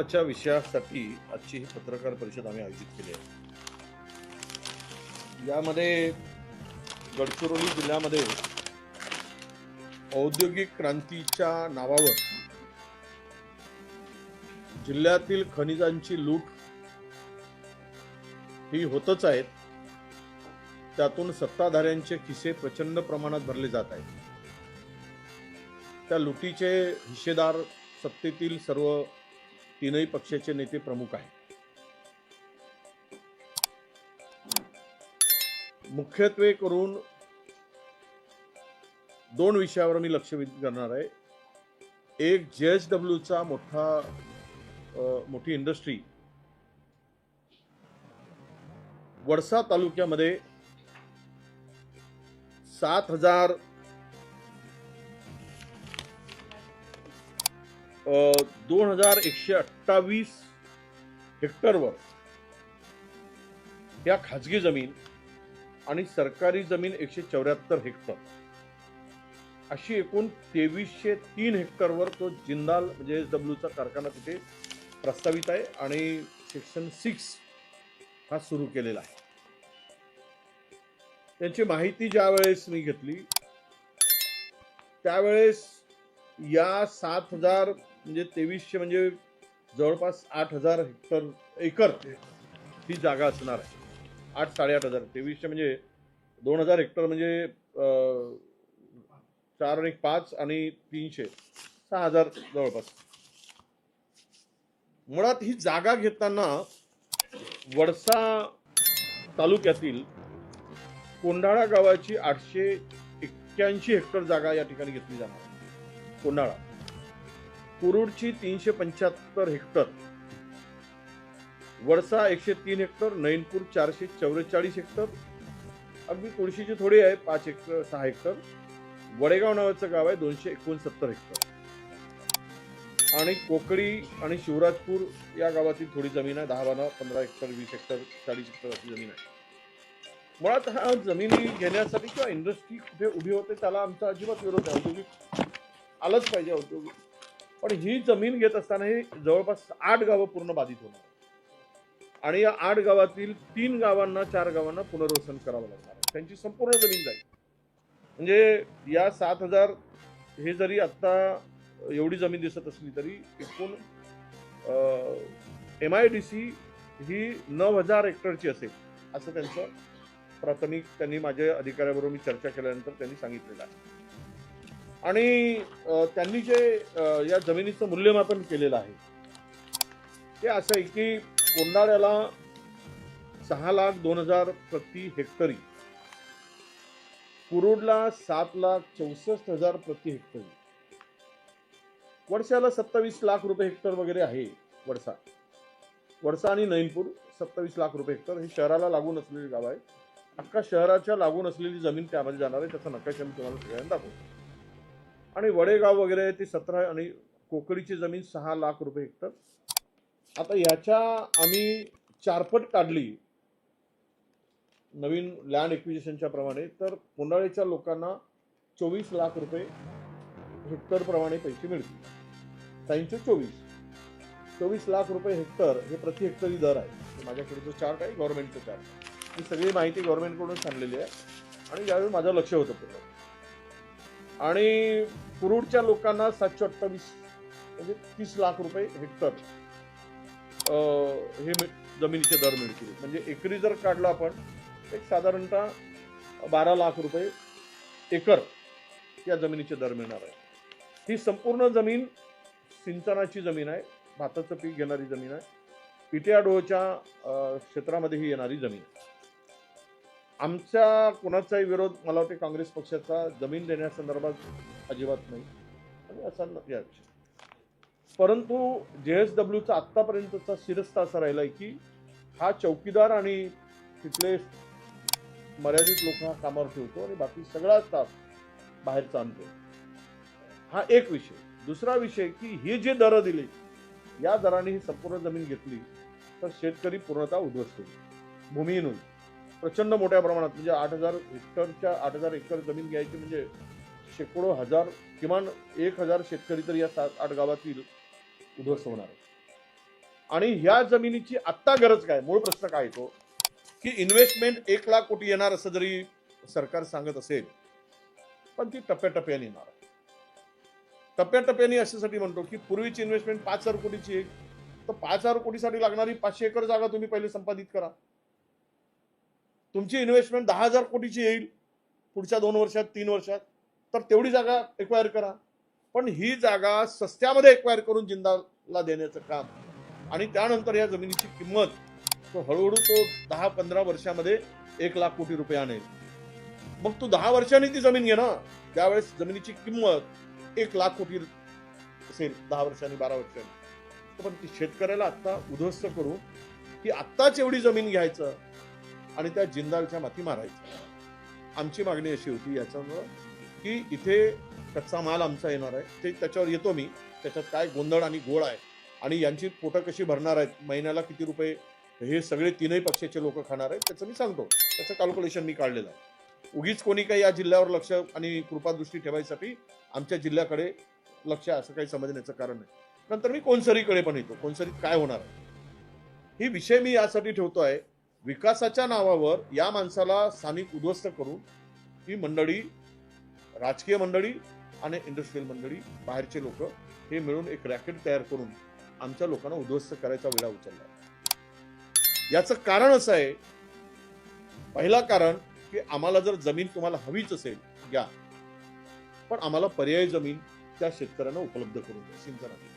महत्त्वाच्या विषयासाठी आजची ही पत्रकार परिषद आम्ही आयोजित केली आहे. यामध्ये गडचिरोली जिल्ह्यामध्ये औद्योगिक क्रांतीच्या नावावर जिल्ह्यातील खनिजांची लूट ही होतच आहेत. त्यातून सत्ताधाऱ्यांचे खिसे प्रचंड प्रमाणात भरले जात आहेत. त्या लुटीचे हिस्सेदार सत्तेतील सर्व तीनही पक्षाचे नेते प्रमुख आहेत. मुख्यत्वे करून दोन विषयावर मी लक्ष वेधित करणार आहे. एक जे एस डब्ल्यूचा मोठा मोठी इंडस्ट्री वडसा तालुक्यामध्ये सात हजार दोन हजार एकशे अठ्ठावीस हेक्टरवर या खाजगी जमीन आणि सरकारी जमीन एकशे चौऱ्याहत्तर हेक्टर. अशी एकूण तेवीसशे तीन हेक्टरवर तो जिंदाल म्हणजे एस डब्ल्यूचा कारखाना तिथे प्रस्तावित आहे आणि सेक्शन सिक्स हा सुरू केलेला आहे. त्यांची माहिती ज्या वेळेस मी घेतली त्यावेळेस या सात हजार म्हणजे तेवीसशे म्हणजे जवळपास आठ हजार हेक्टर एकर ही जागा असणार आहे. आठ साडेआठ हजार. तेवीसशे म्हणजे दोन हजार हेक्टर म्हणजे चार आणि एक पाच आणि तीनशे. सहा हजार जवळपास. मुळात ही जागा घेताना वडसा तालुक्यातील कोंढाळा गावाची आठशे एक्क्याऐंशी हेक्टर जागा या ठिकाणी घेतली जाणार. कोंढाळा कुरुडची तीनशे पंच्याहत्तर हेक्टर वडसा एकशे तीन हेक्टर नैनपूर चारशे चौवेचाळीस हेक्टर अगदी तुळशीची थोडी आहे पाच हेक्टर सहा हेक्टर वडेगाव नावाचं गाव आहे दोनशे एकोणसत्तर हेक्टर. आणि कोकडी आणि शिवराजपूर या गावातील थोडी जमीन आहे दहा बारा पंधरा हेक्टर वीस हेक्टर चाळीस हेक्टर अशी जमीन आहे. मुळात हा जमिनी घेण्यासाठी किंवा इंडस्ट्री कुठे उभी होते त्याला आमचा अजिबात विरोध आहे औद्योगिक आलंच पाहिजे औद्योगिक. पण ही जमीन घेत असताना ही जवळपास आठ गावं पूर्ण बाधित होणार आणि या आठ गावातील तीन गावांना चार गावांना पुनर्वसन करावं लागणार त्यांची संपूर्ण जमीन जाईल. म्हणजे या सात हजार हे जरी आत्ता एवढी जमीन दिसत असली तरी एकूण एम आय डी सी ही नऊ हजार हेक्टरची असेल असं त्यांचं प्राथमिक त्यांनी माझ्या अधिकाऱ्याबरोबर मी चर्चा केल्यानंतर त्यांनी सांगितलेलं आहे. आणि त्यांनी जे या जमिनीचं मूल्यमापन केलेलं आहे ते असं आहे की कोंडाळ्याला सहा लाख दोन हजार प्रति हेक्टरी कुरुडला सात लाख चौसष्ट हजार प्रति हेक्टरी वर्षाला सत्तावीस लाख रुपये हेक्टर वगैरे आहे वडसा वडसा आणि नैनपूर सत्तावीस लाख रुपये हेक्टर हे शहराला लागून असलेली गाव आहे. अख्खा शहराच्या लागून असलेली जमीन त्यामध्ये जाणार आहे त्याचा नकाशा मी तुम्हाला सगळ्यांना दाखवतो. आणि वडेगाव वगैरे आहे ती सतरा आणि कोकणीची जमीन सहा लाख रुपये हेक्टर. आता याच्या आम्ही चारपट काढली. नवीन लँड एक्विजिशनच्या प्रमाणे तर कोंडाळीच्या लोकांना चोवीस लाख रुपये हेक्टर प्रमाणे पैसे मिळतील. त्यांचे चोवीस. चोवीस लाख रुपये हेक्टर हे प्रति हेक्टरी दर आहे. माझ्याकडे जो चार्ट आहे गव्हर्नमेंटचा चार्ट. ही सगळी माहिती गव्हर्नमेंटकडून सांगलेली आहे. आणि यावेळी माझं लक्ष होतं आणि कुरुडच्या लोकांना सातशे अठ्ठावीस म्हणजे तीस लाख रुपये हेक्टर हे जमिनीचे दर मिळतील म्हणजे एकरी जर काढलं आपण एक साधारणतः बारा लाख रुपये एकर या जमिनीचे दर मिळणार आहे ही संपूर्ण जमीन सिंचनाची जमीन आहे भाताचं पीक घेणारी जमीन आहे पिटियाडोच्या क्षेत्रामध्ये ही येणारी जमीन आहे. आमच्या कोणाचाही विरोध मला वाटते काँग्रेस पक्षाचा जमीन देण्यासंदर्भात अजिबात नाही. आणि असा नक्की या परंतु जे एस डब्ल्यूचा आत्तापर्यंतचा शिरस्ता असा राहिला आहे की हा चौकीदार आणि तिथले मर्यादित लोक हा कामावर ठेवतो आणि बाकी सगळा स्टाफ बाहेरचा आणतो. हा एक विषय. दुसरा विषय की हे जे दरं दिले या दराने ही संपूर्ण जमीन घेतली तर शेतकरी पूर्णतः उद्ध्वस्त होईल. भूमिहीन होईल. प्रचंड मोठ्या प्रमाणात म्हणजे आठ हजार हेक्टरच्या आठ हजार एकर जमीन घ्यायची म्हणजे शेकडो हजार किमान एक हजार शेतकरी तर या सात आठ गावातील उद्ध्वस्त होणार आहे आणि ह्या जमिनीची आत्ता गरज काय? मूळ प्रश्न काय येतो की इन्व्हेस्टमेंट एक लाख कोटी येणार असं जरी सरकार सांगत असेल पण ती टप्प्याटप्प्याने येणार आहे. टप्प्याटप्प्याने अशासाठी म्हणतो की पूर्वीची इन्व्हेस्टमेंट पाच हजार कोटीची आहे. तर पाच हजार कोटीसाठी लागणारी पाचशे एकर जागा तुम्ही पहिले संपादित करा. तुमची इन्व्हेस्टमेंट दहा हजार कोटीची येईल. पुढच्या दोन वर्षात तीन वर्षात. तर तेवढी जागा एक्वायर करा. पण ही जागा सस्त्यामध्ये एक्वायर करून जिंदाला देण्याचं काम. आणि त्यानंतर या जमिनीची किंमत तो हळूहळू तो दहा पंधरा वर्षामध्ये एक लाख कोटी रुपये आणेल. मग तू दहा वर्षांनी ती जमीन घे ना. त्यावेळेस जमिनीची किंमत एक लाख कोटी असेल दहा वर्षांनी बारा वर्षांनी. तर पण ती शेतकऱ्याला आत्ता उद्ध्वस्त करू की आत्ताच एवढी जमीन घ्यायचं. आणि त्या जिंदालच्या माती मारायच्या. आमची मागणी अशी होती याच्यामुळं की इथे कच्चा माल आमचा येणार आहे. ते त्याच्यावर येतो मी. त्याच्यात काय गोंधळ आणि गोळ आहे. आणि यांची पोटं कशी भरणार आहेत? महिन्याला किती रुपये? हे सगळे तीनही पक्षाचे लोक खाणार आहेत. त्याचं मी सांगतो. त्याचं कॅल्क्युलेशन मी काढलेलं आहे. उगीच कोणी काही या जिल्ह्यावर लक्ष आणि कृपादृष्टी ठेवायसाठी आमच्या जिल्ह्याकडे लक्ष आहे असं काही समजण्याचं कारण नाही. नंतर मी कोणसरीकडे पण येतो. कोणसरीत काय होणार आहे? ही विषय मी यासाठी ठेवतो आहे विकासाच्या नावावर या माणसाला स्थानिक उद्ध्वस्त करून ही मंडळी राजकीय मंडळी आणि इंडस्ट्रीयल मंडळी बाहेरचे लोक हे मिळून एक रॅकेट तयार करून आमच्या लोकांना उद्ध्वस्त करायचा वेळा उचलला. याचं कारण असं आहे पहिला कारण की आम्हाला जर जमीन तुम्हाला हवीच असेल घ्या. पण आम्हाला पर्यायी जमीन त्या शेतकऱ्यांना उपलब्ध करून द्या सिंचनाची.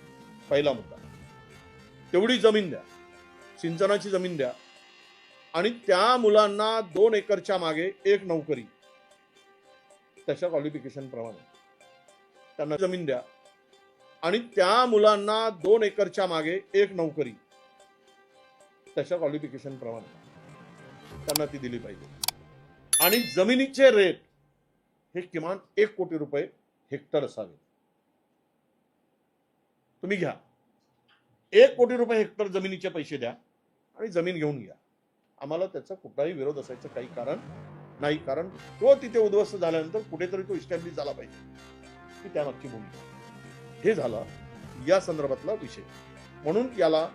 पहिला मुद्दा. तेवढी जमीन द्या. सिंचनाची जमीन द्या. आणि त्या मुलांना दोन एकरच्या मागे एक नोकरी. त्याच्या क्वालिफिकेशन प्रमाणे. त्यांना जमीन द्या. आणि त्या मुलांना दोन एकरच्या मागे एक नोकरी. त्याच्या क्वालिफिकेशन प्रमाणे. त्यांना ती दिली पाहिजे. आणि जमिनीचे रेट हे किमान एक कोटी रुपये हेक्टर असावे. तुम्ही घ्या. एक कोटी रुपये हेक्टर जमिनीचे पैसे द्या आणि जमीन घेऊन घ्या. आम्हाला त्याचा कुठलाही विरोध असायचं काही कारण नाही. कारण तो तिथे उद्ध्वस्त झाल्यानंतर कुठेतरी तो इस्टॅब्लिश झाला पाहिजे. ही त्यामागची भूमिका. हे झालं या संदर्भातला विषय. म्हणून याला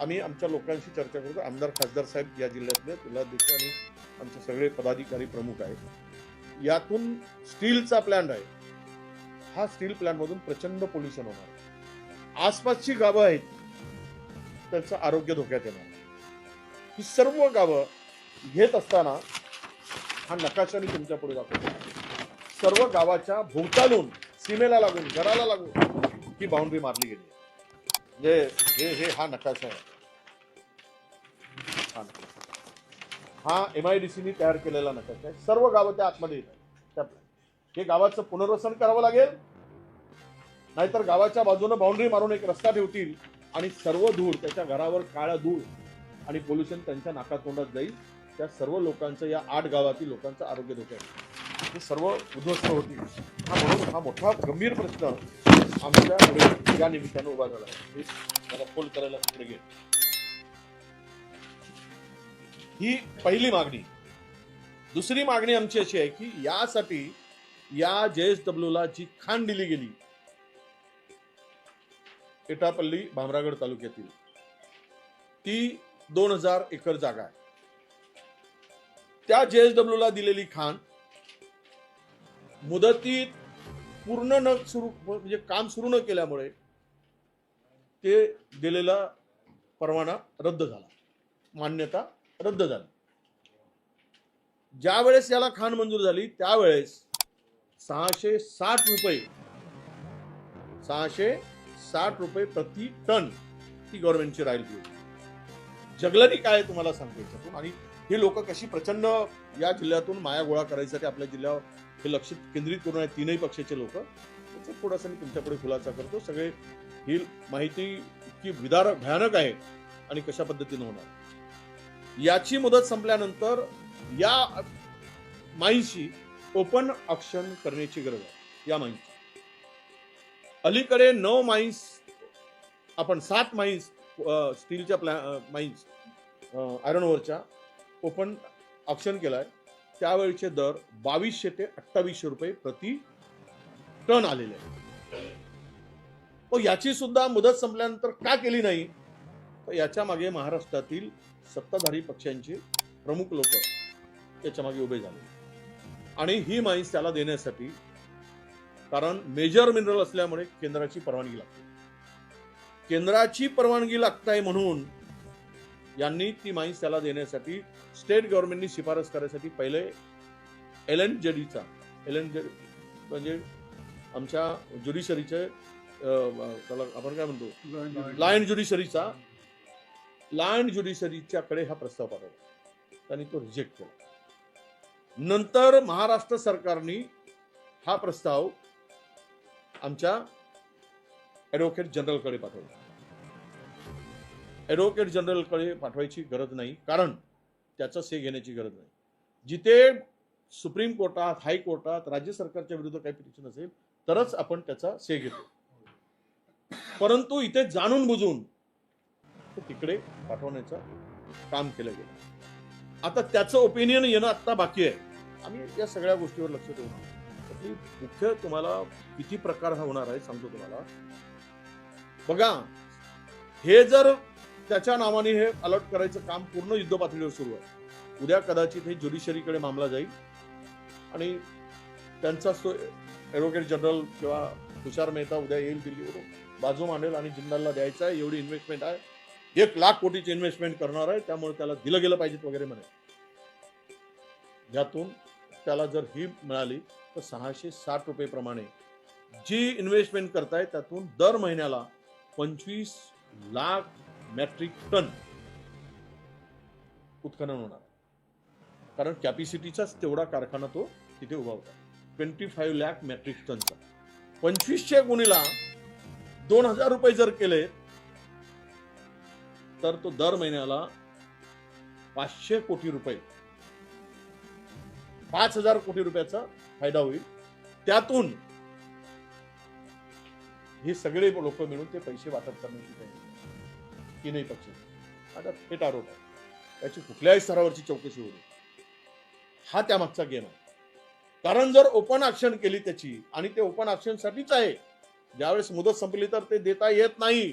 आम्ही आमच्या लोकांशी चर्चा करतो. आमदार खासदार साहेब या जिल्ह्यातले जिल्हाध्यक्ष आणि आमचे सगळे पदाधिकारी प्रमुख आहेत. यातून स्टीलचा प्लॅन्ट आहे. हा स्टील प्लॅन्टमधून प्रचंड पोल्युशन होणार आसपासची गावं आहेत. त्यांचं आरोग्य धोक्यात येणार ही सर्व गावं घेत असताना हा नकाशा मी तुमच्यापुढे दाखवतो. सर्व गावाच्या भोवतालून सीमेला लागून घराला लागून ही बाउंड्री मारली गेली. म्हणजे हे हे हा नकाशा आहे. हा नकाशा. हा एम आय डी सीनी तयार केलेला नकाशा आहे. सर्व गावं त्या आतमध्ये येत त्या हे गावाचं पुनर्वसन करावं लागेल. नाहीतर गावाच्या बाजूनं बाउंड्री मारून एक रस्ता ठेवतील आणि सर्व धूळ त्याच्या घरावर काळा धूळ आणि पोल्युशन त्यांच्या नाकातोंडात जाईल. त्या सर्व लोकांचं या आठ गावातील लोकांचं आरोग्य धोक्यात ते सर्व उद्ध्वस्त होतील. हा म्हणून हा मोठा गंभीर प्रश्न आमच्या पुढे या निमित्तानं उभा झाला. आहे हे जरा करायला पुढे घेत ही पहिली मागणी. दुसरी मागणी आमची अशी आहे की यासाठी या जे एस डब्ल्यूला जी खाण दिली गेली एटापल्ली भामरागड तालुक्यातील ती दोन हजार एकर जागा आहे. त्या जेएसडब्ल्यू ला दिलेली खाण मुदतीत पूर्ण न सुरू म्हणजे काम सुरू न केल्यामुळे ते दिलेला परवाना रद्द झाला. मान्यता रद्द झाली. ज्या वेळेस याला खाण मंजूर झाली त्यावेळेस सहाशे साठ रुपये सहाशे साठ रुपये प्रति टन ही गव्हर्नमेंटची राहिली होती. जगलनी काय तुम्हाला सांगतो याच्यातून? आणि ही लोक कशी प्रचंड या जिल्ह्यातून माया गोळा करायसाठी आपल्या जिल्ह्यावर हे लक्ष केंद्रित करून आहे तीनही पक्षाचे लोक. त्याचा थोडासा मी तुमच्याकडे खुलासा करतो. सगळे ही माहिती इतकी विदार भयानक आहे आणि कशा पद्धतीने होणार? याची मुदत संपल्यानंतर या माईंशी ओपन ऑप्शन करण्याची गरज आहे या माईंची. अलीकडे नऊ माईन्स आपण सात माईन्स स्टीलच्या प्लॅ माईन्स आयरन ओवरच्या ओपन ऑप्शन केलाय. त्यावेळचे दर बावीसशे ते अठ्ठावीसशे रुपये प्रति टन आलेले आहे मग हो, याची सुद्धा मुदत संपल्यानंतर का केली नाही? तर याच्या मागे महाराष्ट्रातील सत्ताधारी पक्षांचे प्रमुख लोक त्याच्यामागे उभे झाले. आणि ही माहिती त्याला देण्यासाठी कारण मेजर मिनरल असल्यामुळे केंद्राची परवानगी लागते. केंद्राची परवानगी लागताय म्हणून यांनी ती माहिती त्याला देण्यासाठी स्टेट गव्हर्नमेंटनी शिफारस करायसाठी पहिले एल एन जडीचा एल एन जेडी म्हणजे आमच्या ज्युडिशरीचे त्याला आपण काय म्हणतो? लायन ज्युडिशरीचा लायन ज्युडिशरीच्याकडे हा प्रस्ताव पाठवला. त्यांनी तो रिजेक्ट केला. नंतर महाराष्ट्र सरकारने हा प्रस्ताव आमच्या ॲडव्होकेट जनरलकडे पाठवला ॲडव्होकेट जनरलकडे पाठवायची गरज नाही. कारण त्याचा से घेण्याची गरज नाही. जिथे सुप्रीम कोर्टात हायकोर्टात राज्य सरकारच्या विरुद्ध काही पिटिशन असेल तरच आपण त्याचा से घेतो. परंतु इथे जाणून बुजून तिकडे पाठवण्याचं काम केलं गेलं. आता त्याचं ओपिनियन येणं आत्ता बाकी आहे. आम्ही या सगळ्या गोष्टीवर लक्ष देऊ मुख्य तुम्हाला किती प्रकार हा होणार आहे सांगतो तुम्हाला. बघा हे जर त्याच्या नावाने हे अलर्ट करायचं काम पूर्ण युद्ध पातळीवर सुरू आहे. उद्या कदाचित हे ज्युडिशरीकडे मामला जाईल आणि त्यांचा तो ॲडव्होकेट जनरल किंवा तुषार मेहता उद्या येईल दिल्लीवरून. बाजू मांडेल आणि जिंदालला द्यायचा आहे एवढी इन्व्हेस्टमेंट आहे. एक लाख कोटीची इन्व्हेस्टमेंट करणार आहे त्यामुळे त्याला दिलं गेलं पाहिजे वगैरे म्हणे. यातून त्याला जर ही मिळाली तर सहाशे साठ रुपये प्रमाणे जी इन्व्हेस्टमेंट करताय त्यातून दर महिन्याला पंचवीस लाख मॅट्रिक टन उत्खनन होणार. कारण कॅपॅसिटीचाच तेवढा कारखाना तो तिथे उभा होता. ट्वेंटी फाईव्ह लॅक मॅट्रिक टनचा पंचवीसशे गुणीला दोन हजार रुपये जर केले तर तो दर महिन्याला पाचशे कोटी रुपये. पाच हजार कोटी रुपयाचा फायदा होईल. त्यातून हे सगळे लोक मिळून ते पैसे वाटप करण्याची तयारी तीनही पक्ष? आता थेट आरोप आहे. त्याची कुठल्याही स्तरावरची चौकशी होईल हा त्यामागचा गेम आहे. कारण जर ओपन ऍक्शन केली त्याची आणि ते ओपन ऍक्शनसाठीच आहे. ज्यावेळेस मुदत संपली तर ते देता येत नाही.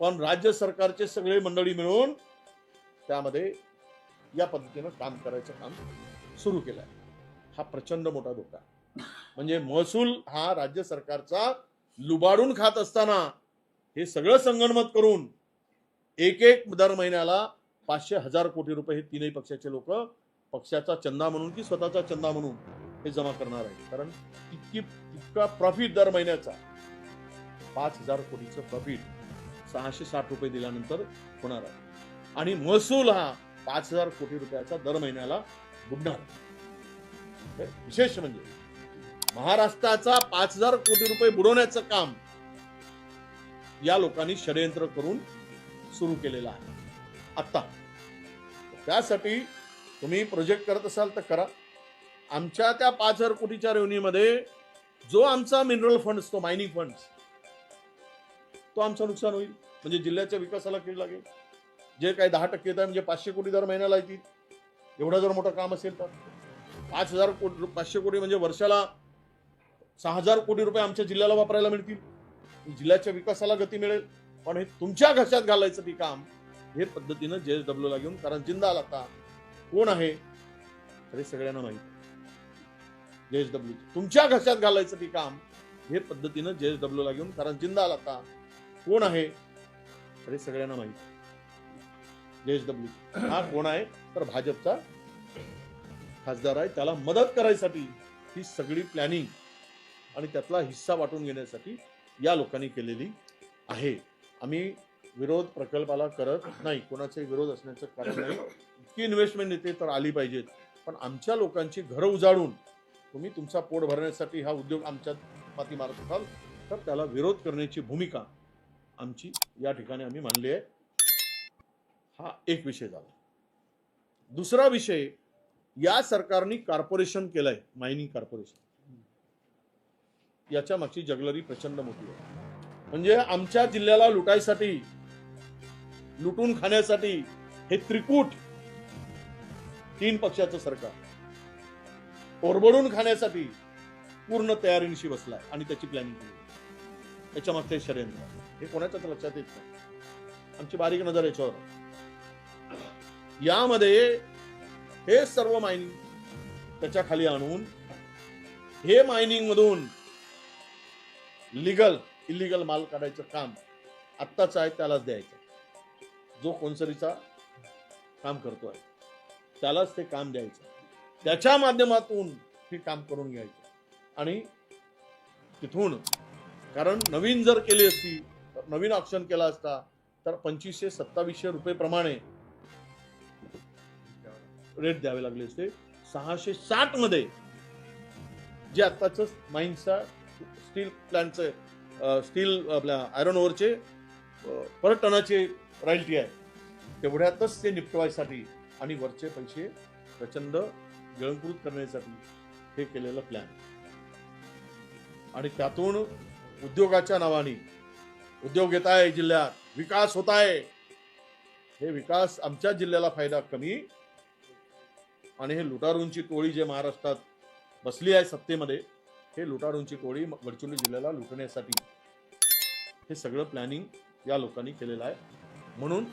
पण राज्य सरकारचे सगळे मंडळी मिळून त्यामध्ये या पद्धतीनं काम करायचं काम सुरू केलं आहे हा प्रचंड मोठा धोका म्हणजे महसूल हा राज्य सरकारचा लुबाडून खात असताना हे सगळं संगणमत करून एक एक दर महिन्याला पाचशे हजार कोटी रुपये हे तीनही पक्षाचे लोक पक्षाचा चंदा म्हणून की स्वतःचा चंदा म्हणून हे जमा करणार आहे कारण इतकी इतका प्रॉफिट दर महिन्याचा. पाच हजार कोटीचं प्रॉफिट सहाशे साठ रुपये दिल्यानंतर होणार आहे. आणि महसूल हा पाच हजार कोटी रुपयाचा दर महिन्याला बुडणार विशेष म्हणजे महाराष्ट्राचा पाच हजार कोटी रुपये बुडवण्याचं काम या लोकांनी षडयंत्र करून सुरू केलेलं आहे. आत्ता त्यासाठी तुम्ही प्रोजेक्ट करत असाल तर करा. आमच्या त्या पाच हजार कोटीच्या रेव्हन्यूमध्ये जो आमचा मिनरल फंड असतो मायनिंग फंड तो आमचं नुकसान होईल. म्हणजे जिल्ह्याच्या विकासाला कीड लागेल. जे काही दहा टक्के येतात म्हणजे पाचशे कोटी दर महिन्याला येतील. एवढं जर मोठं काम असेल तर. पाच हजार कोटी पाचशे कोटी म्हणजे वर्षाला सहा हजार कोटी रुपये आमच्या जिल्ह्याला वापरायला मिळतील. जिल्ह्याच्या विकासाला गती मिळेल. पण हे तुमच्या घशात घालायचं ती काम हे पद्धतीनं जे एस ला घेऊन कारण जिंदाल आता. कोण आहे? तर हे सगळ्यांना माहीत. जे एस डब्ल्यू तुमच्या घशात घालायचं ते काम हे पद्धतीनं जे एस ला घेऊन कारण जिंदाल आता. कोण आहे? तर हे सगळ्यांना माहीत. जे एस डब्ल्यू हा कोण आहे? तर भाजपचा खासदार आहे. त्याला मदत करायसाठी ही सगळी प्लॅनिंग आणि त्यातला हिस्सा वाटून घेण्यासाठी या लोकांनी केलेली आहे. आम्ही विरोध प्रकल्पाला करत नाही कोणाचे विरोध असण्याचं कारण नाही. इतकी इन्व्हेस्टमेंट येते तर आली पाहिजेत. पण आमच्या लोकांची घरं उजाडून तुम्ही तुमचा पोट भरण्यासाठी हा उद्योग आमच्या माती मारत असाल तर त्याला विरोध करण्याची भूमिका आमची या ठिकाणी आम्ही मांडली आहे. हा एक विषय झाला. दुसरा विषय या सरकारने कॉर्पोरेशन केलंय मायनिंग कॉर्पोरेशन याच्या मागची जगलरी प्रचंड मोठी आहे. म्हणजे आमच्या जिल्ह्याला लुटायसाठी लुटून खाण्यासाठी हे त्रिकूट तीन पक्षाचं सरकार. ओरबडून खाण्यासाठी पूर्ण तयारीनिशी बसलाय आणि त्याची प्लॅनिंग केली. त्याच्या मागचे षडयंत्र हे कोणाच्याच लक्षात येत नाही. आमची बारीक नजर याच्यावर. यामध्ये हे सर्व मायनिंग त्याच्याखाली आणून हे मायनिंग मधून लिगल इलिगल माल काढायचं काम आत्ताच आहे त्यालाच द्यायचं. जो कोणसरीचा काम करतो आहे त्यालाच ते काम द्यायचं. त्याच्या माध्यमातून हे काम करून घ्यायचं. आणि तिथून कारण नवीन जर केली असती तर नवीन ऑप्शन केला असता तर पंचवीसशे सत्तावीसशे रुपये प्रमाणे रेट द्यावे लागले असते. सहाशे साठमध्ये जे आत्ताच माइन्सचा स्टील प्लांटचं स्टील आपल्या आयरन ओव्हरचे पर टनाचे रॉयल्टी आहे. तेवढ्यातच ते निपटवायसाठी आणि वरचे पैसे प्रचंड गिळंकृत करण्यासाठी हे केलेलं प्लॅन आणि त्यातून उद्योगाच्या नावाने उद्योग येत आहे जिल्ह्यात विकास होत आहे. हे विकास आमच्या जिल्ह्याला फायदा कमी आणि हे लुटारूंची टोळी जे महाराष्ट्रात बसली आहे सत्तेमध्ये हे लुटारूंची टोळी गडचिरोली जिल्ह्याला लुटण्यासाठी. हे सगळं प्लॅनिंग या लोकांनी केलेलं आहे. म्हणून